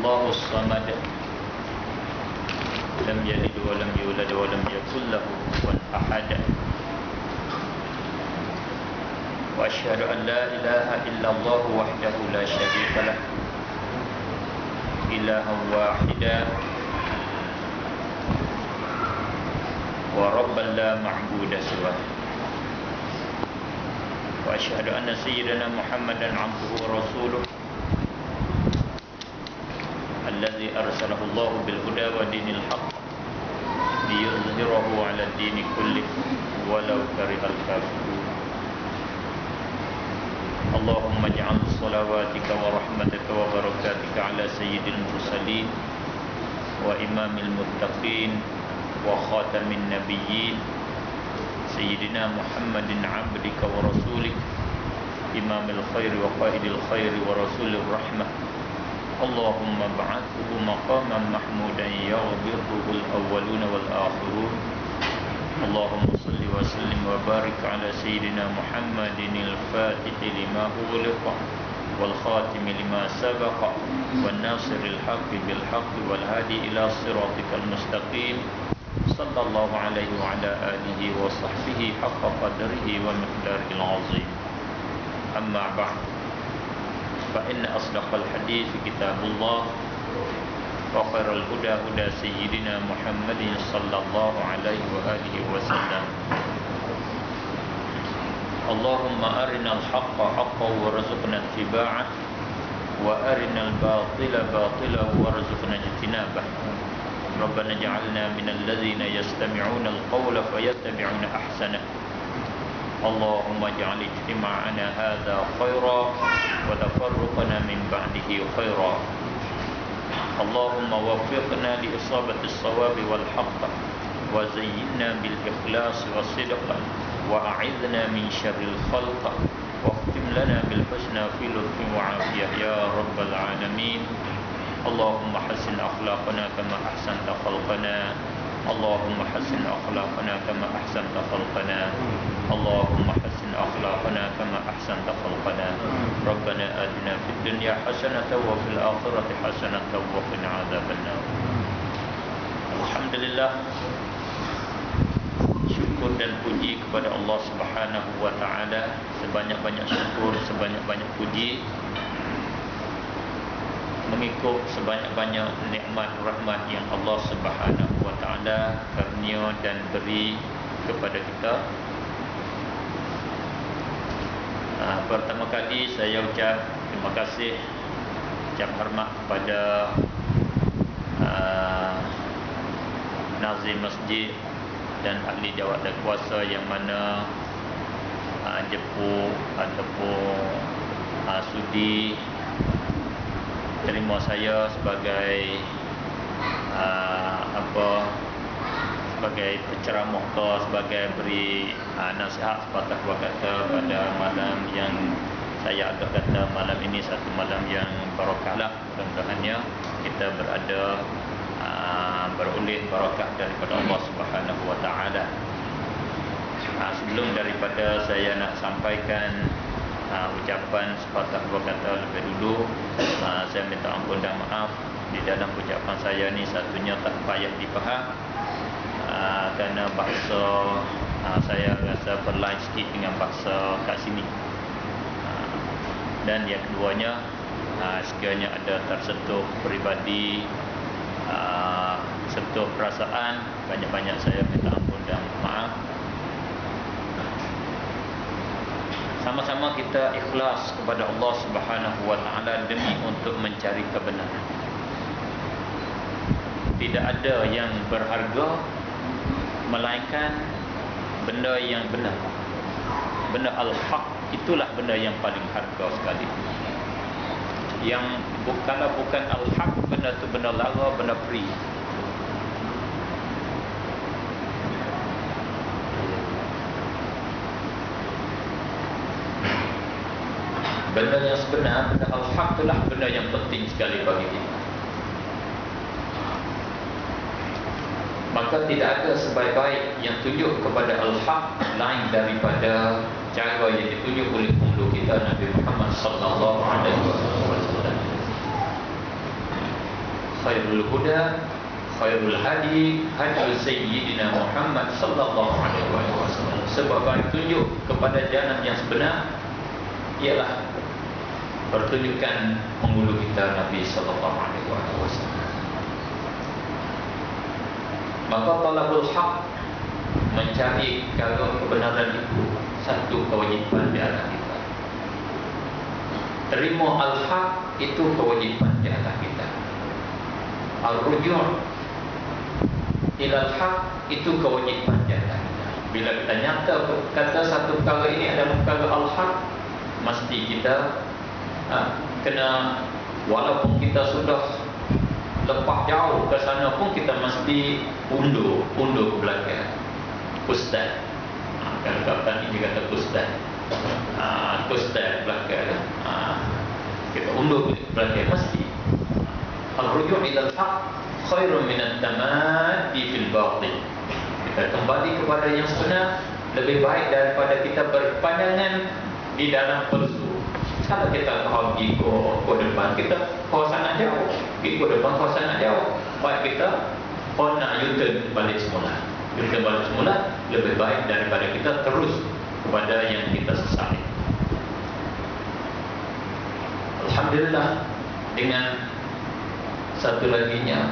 الله الصمد. لم يلد ولم يولد ولم يكن له كفوا أحد. وأشهد أن لا إله إلا الله وحده لا شريك له. إلها واحدا. وربا لا معبود سواه. وأشهد أن سيدنا محمدا عبده ورسوله. الذي أرسله الله بالهدى ودين الحق ليظهره على الدين كله ولو كره الكافرون. اللهم اجعل صلواتك ورحمتك وبركاتك على سيد المرسلين وإمام المتقين وخاتم النبيين سيدنا محمد عبدك ورسولك إمام الخير وقائد الخير ورسول الرحمة. اللهم ابعثه مقاما محمودا يغبره الأولون والآخرون. اللهم صل وسلم وبارك على سيدنا محمد الفاتح لما أغلق والخاتم لما سبق والناصر الحق بالحق والهادي إلى صراطك المستقيم. صلى الله عليه وعلى آله وصحبه حق قدره ومقداره العظيم. أما بعد. فإن أصدق الحديث كتاب الله وخير الهدى هدى سيدنا محمد صلى الله عليه وآله وسلم. اللهم أرنا الحق حقا وارزقنا اتباعه وأرنا الباطل باطلا وارزقنا اجتنابه. ربنا اجعلنا من الذين يستمعون القول فيتبعون أحسنه. اللهم اجعل اجتماعنا هذا خيرا وتفرقنا من بعده خيرا. اللهم وفقنا لإصابة الصواب والحق وزينا بالإخلاص والصدق وأعذنا من شر الخلق واختم لنا بالحسنى في لطف وعافية يا رب العالمين. اللهم حسن أخلاقنا كما أحسنت خلقنا. اللهم حسن أخلاقنا كما أحسنت خلقنا. اللهم حسن أخلاقنا كما أحسنت خلقنا. ربنا آتنا في الدنيا حسنة وفي الآخرة حسنة وقنا عذاب النار. الحمد لله. Syukur dan puji kepada Allah Subhanahu wa taala. Sebanyak-banyak syukur sebanyak-banyak puji. Mengikut sebanyak-banyak nikmat rahmat yang Allah Subhanahu wa taala karunia dan beri kepada kita. Uh, pertama kali saya ucap terima kasih ucap hormat kepada uh, Nazim Masjid dan ahli jawatan kuasa yang mana uh, jepuk ataupun uh, sudi terima saya sebagai uh, apa sebagai penceramah ke sebagai beri uh, nasihat sepatah dua kata pada malam yang saya agak kata malam ini satu malam yang barakah lah mudah-mudahannya kita berada uh, beroleh barakah daripada Allah Subhanahu wa taala. Uh, sebelum daripada saya nak sampaikan uh, ucapan sepatah dua kata lebih dulu. Uh, saya minta ampun dan maaf. Di dalam ucapan saya ni satunya tak payah dipaham. Uh, kerana bahasa uh, saya rasa berlain sikit dengan bahasa kat sini. Uh, dan yang keduanya uh, sekiranya ada tersentuh peribadi uh, sentuh perasaan banyak-banyak saya minta ampun dan maaf sama-sama kita ikhlas kepada Allah Subhanahu wa taala demi untuk mencari kebenaran. Tidak ada yang berharga melainkan benda yang benar. Benda al-haq itulah benda yang paling harga sekali. Yang bukanlah bukan al-haq benda tu benda lara, benda free. Benda yang sebenar, benda al-haq itulah benda yang penting sekali bagi kita. Maka tidak ada sebaik-baik yang tunjuk kepada al-haq lain daripada cara yang ditunjuk oleh pemuluh kita Nabi Muhammad sallallahu alaihi wasallam. khairul huda khairul hadi hadi sayyidina Muhammad sallallahu alaihi wasallam sebagai tunjuk kepada jalan yang sebenar ialah pertunjukan penghulu kita Nabi sallallahu alaihi wasallam. Maka talabul haq mencari kalau kebenaran itu satu kewajiban di atas kita. Terima al-haq itu kewajiban di atas kita. Al-rujuk ilal haq itu kewajiban jasa kita. Bila kita nyata kata satu perkara ini adalah perkara al-haq, mesti kita ha, kena walaupun kita sudah lepas jauh ke sana pun kita mesti undur, undur ke belakang. Ustaz. Ha, kalau kapten ini kata ustaz. Ha, ustaz belakang. Ha, kita undur ke belakang mesti. Al-rujuk ilal haq khairun minat tamadi fil batin kita kembali kepada yang sebenar lebih baik daripada kita berpandangan di dalam palsu kalau kita tahu pergi ke, depan kita kau sangat jauh. Pergi ke depan kau sangat jauh. Baik kita kau nak U-turn balik semula. U-turn balik semula lebih baik daripada kita terus kepada yang kita sesali. Alhamdulillah dengan satu lagi nya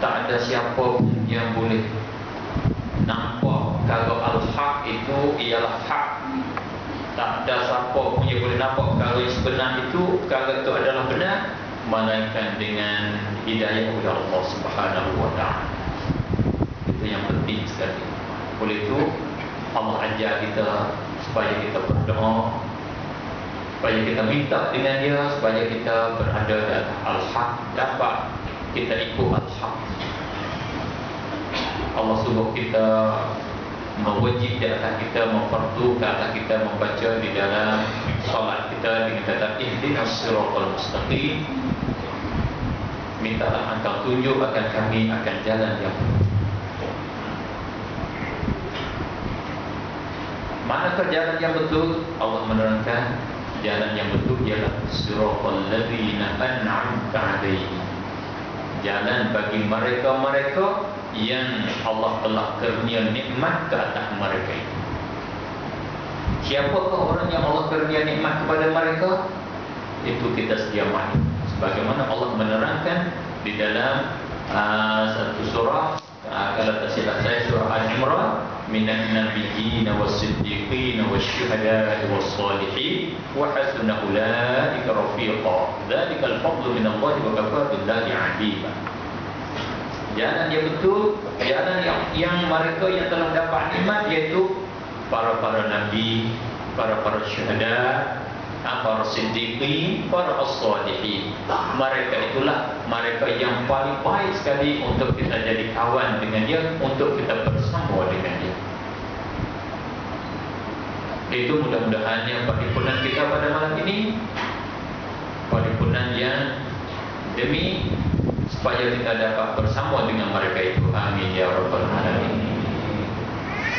tak ada siapa pun yang boleh nampak kalau itu ialah hak. Tak ada siapa pun yang boleh nampak kalau yang sebenar itu kalau itu adalah benar melainkan dengan hidayah oleh Allah Subhanahu taala. Itu yang penting sekali. Oleh itu Allah ajar kita supaya kita berdoa supaya kita minta dengan dia supaya kita berada dalam al-haq dapat kita ikut al-haq. Allah suruh kita mewajib di atas kita mempertu ke atas kita membaca di dalam solat kita dengan kata ihdinas siratal mustaqim. Mintalah engkau tunjuk akan kami akan jalan yang Manakah jalan yang betul? Allah menerangkan jalan yang betul ialah siratal ladzina an'amta 'alaihim jalan bagi mereka-mereka yang Allah telah kurnia nikmat ke atas mereka itu. Siapakah orang yang Allah kurnia nikmat kepada mereka? Itu kita sedia maklum. Sebagaimana Allah menerangkan di dalam uh, satu surah uh, kalau tak silap saya surah Al-Imran minan nabiyyin was-siddiqin wasyuhada'i was-salihin wa hasuna ulaika rafiqa. Dzalikal fadlu min Allah wa kafa billahi 'alima jalan yang betul jalan yang yang mereka yang telah dapat nikmat iaitu para para nabi para para syuhada para siddiqin para as-salihin. Mereka itulah mereka yang paling baik sekali untuk kita jadi kawan dengan dia untuk kita bersama dengan dia. Itu mudah-mudahan yang paripurna kita pada malam ini. Paripurna yang demi supaya kita dapat bersama dengan mereka itu. Amin ya rabbal alamin.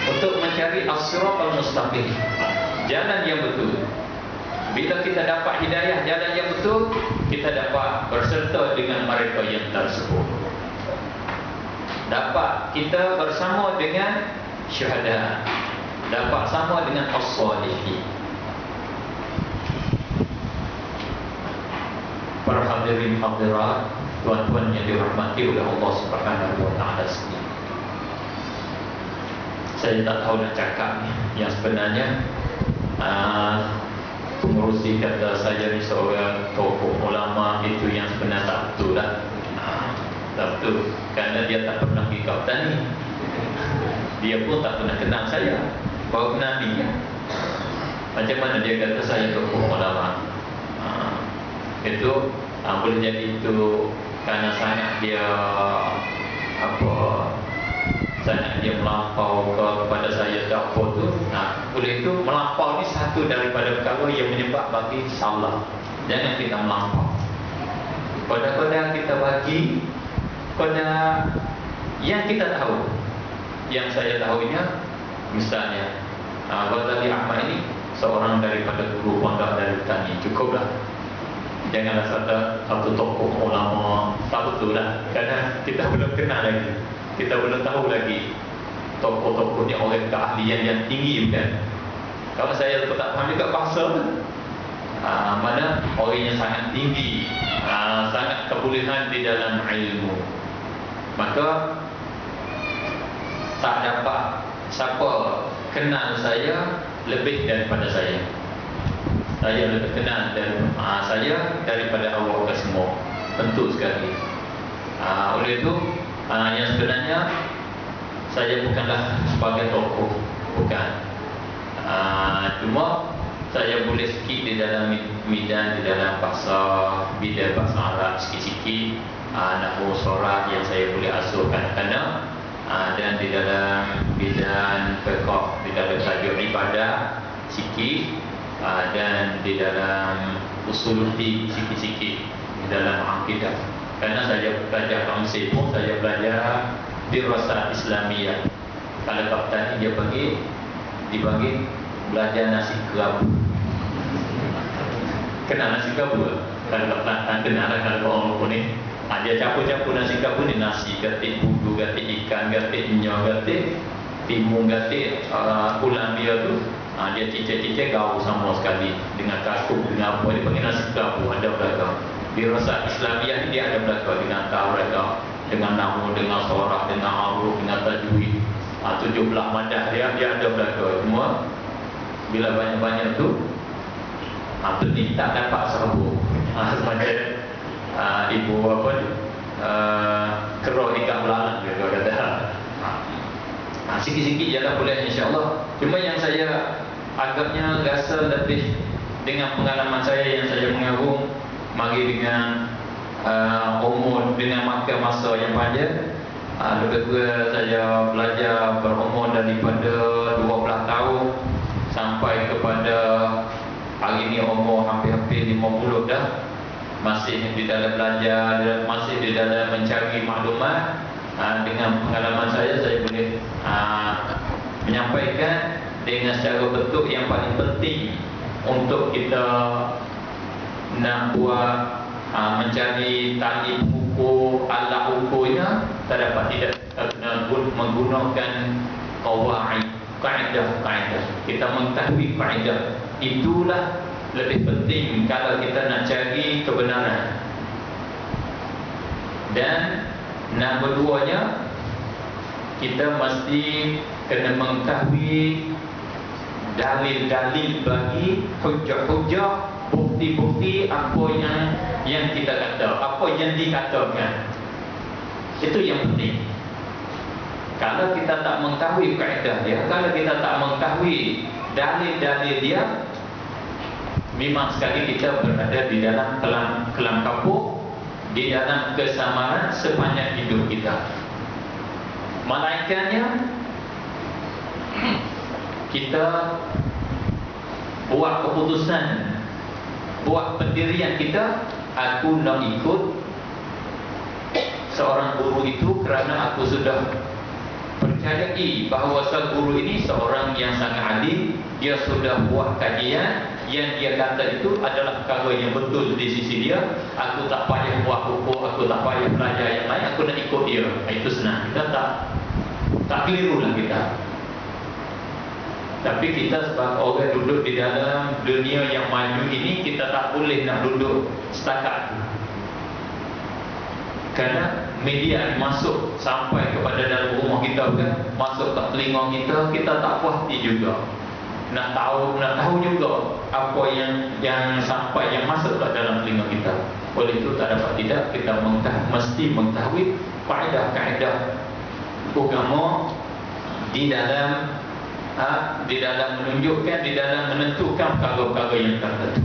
Untuk mencari as-siratal mustaqim jalan yang betul. Bila kita dapat hidayah jalan yang betul kita dapat berserta dengan mereka yang tersebut. Dapat kita bersama dengan syuhada. Dapat sama dengan as-salihin. Para hadirin hadirat tuan-tuan yang dirahmati oleh Allah Subhanahu wa taala sekalian. Saya tak tahu nak cakap yang sebenarnya uh, pengurusi kata saya ni seorang tokoh ulama itu yang sebenarnya tak betul lah. Uh, tak betul kerana dia tak pernah pergi kautan ni. Dia pun tak pernah kenal saya. Baru kenal ni ya. Macam mana dia kata saya tokoh ulama? Uh, itu uh, boleh jadi itu kerana sangat dia apa sangat dia melampau ke kepada saya apa tu. Nah oleh itu melampau ni satu daripada perkara yang menyebab bagi salah. Jangan kita melampau. Pada-pada kita bagi pada yang kita tahu yang saya tahunya misalnya uh, Ghazali Ahmad ini seorang daripada guru pondok dari Tani cukuplah janganlah satu satu tokoh ulama. Tak betul lah. Kerana kita belum kenal lagi. Kita belum tahu lagi tokoh-tokoh ni orang keahlian yang tinggi bukan? Kalau saya tak faham juga bahasa uh, mana orang yang sangat tinggi uh, sangat kebolehan di dalam ilmu. Maka tak dapat siapa kenal saya lebih daripada saya saya lebih kenal dan uh, saya daripada awak ke semua. Tentu sekali. Uh, oleh itu uh, yang sebenarnya saya bukanlah sebagai tokoh bukan. Uh, cuma saya boleh sikit di dalam midan di dalam bahasa bidang bahasa Arab sikit-sikit. Uh, nahwu sorat yang saya boleh asuh kadang-kadang. Uh, dan di dalam bidang fiqh di dalam tajuk ibadah sikit Ah, dan di dalam usul sikit-sikit di dalam akidah. Karena saya belajar konsep pun saya belajar di rasa Islamiyah. Kalau bab tadi dia bagi dibagi belajar nasi kerabu. Kenal nasi kerabu? Kalau tak tak kenal lah kalau orang pun ni. Ha, dia campur-campur nasi kerabu ni nasi gatik budu, gatik ikan, gatik minyak, gatik timun, gatik uh, ulang dia tu ha, dia cicit-cicit kau sama sekali. Dengan kasut dengan apa dia panggil nasi kabu ada belakang. Di rasa Islamiah ni dia ada belakang. Dengan taurat dengan nama dengan sorah dengan aruf dengan tajwid. Ha, tujuh belah madah dia dia ada belakang. Semua bila banyak-banyak tu ha, tu ni tak dapat serbu ha, macam ha, ibu apa ni uh, keroh ikan belalang dia kata. Ha, ha, sikit-sikit je lah boleh insyaAllah cuma yang saya agaknya rasa lebih dengan pengalaman saya yang saya mengagung mari dengan uh, umur dengan masa masa yang panjang. Uh, lebih kurang saya belajar berumur daripada 12 tahun sampai kepada hari ini umur hampir-hampir 50 dah. Masih di dalam belajar masih di dalam mencari maklumat. Uh, dengan pengalaman saya saya boleh uh, menyampaikan dengan secara bentuk yang paling penting untuk kita nak buat ha, mencari tali ukur alat ukurnya tak dapat tidak kena menggunakan qawaid kaedah kaedah. Kita mengetahui kaedah. Itulah lebih penting kalau kita nak cari kebenaran. Dan nak berduanya kita mesti kena mengetahui dalil-dalil bagi hujah-hujah bukti-bukti apa yang yang kita kata. Apa yang dikatakan? Itu yang penting. Kalau kita tak mengetahui kaedah dia kalau kita tak mengetahui dalil-dalil dia memang sekali kita berada di dalam kelam kelam kapuk di dalam kesamaran sepanjang hidup kita. Malaikatnya kita buat keputusan buat pendirian kita aku nak ikut seorang guru itu kerana aku sudah percayai bahawa guru ini seorang yang sangat adil dia sudah buat kajian. Yang dia kata itu adalah perkara yang betul di sisi dia. Aku tak payah buat hukum aku tak payah belajar yang lain aku nak ikut dia. Itu senang. Kita tak tak keliru lah kita tapi kita sebagai orang duduk di dalam dunia yang maju ini Kita tak boleh nak duduk setakat. Kerana media masuk sampai kepada dalam rumah kita kan? Masuk ke telinga kita, kita tak puas juga. Nak tahu nak tahu juga apa yang yang sampai yang masuk ke dalam telinga kita. Oleh itu tak dapat tidak kita mengetahui, mesti mengetahui kaedah-kaedah agama di dalam ha, di dalam menunjukkan, di dalam menentukan perkara-perkara yang tertentu.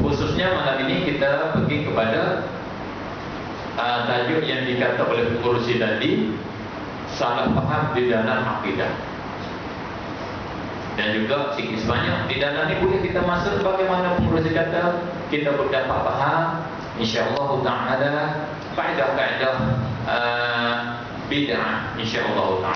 Khususnya malam ini kita pergi kepada uh, tajuk yang dikata oleh pengurusi tadi, salah faham di dalam akidah. Dan juga sikit sebanyak di dalam ini boleh kita masuk bagaimana pengurusi kata kita berdapat faham insyaallah taala faedah-faedah uh, bid'ah insyaallah taala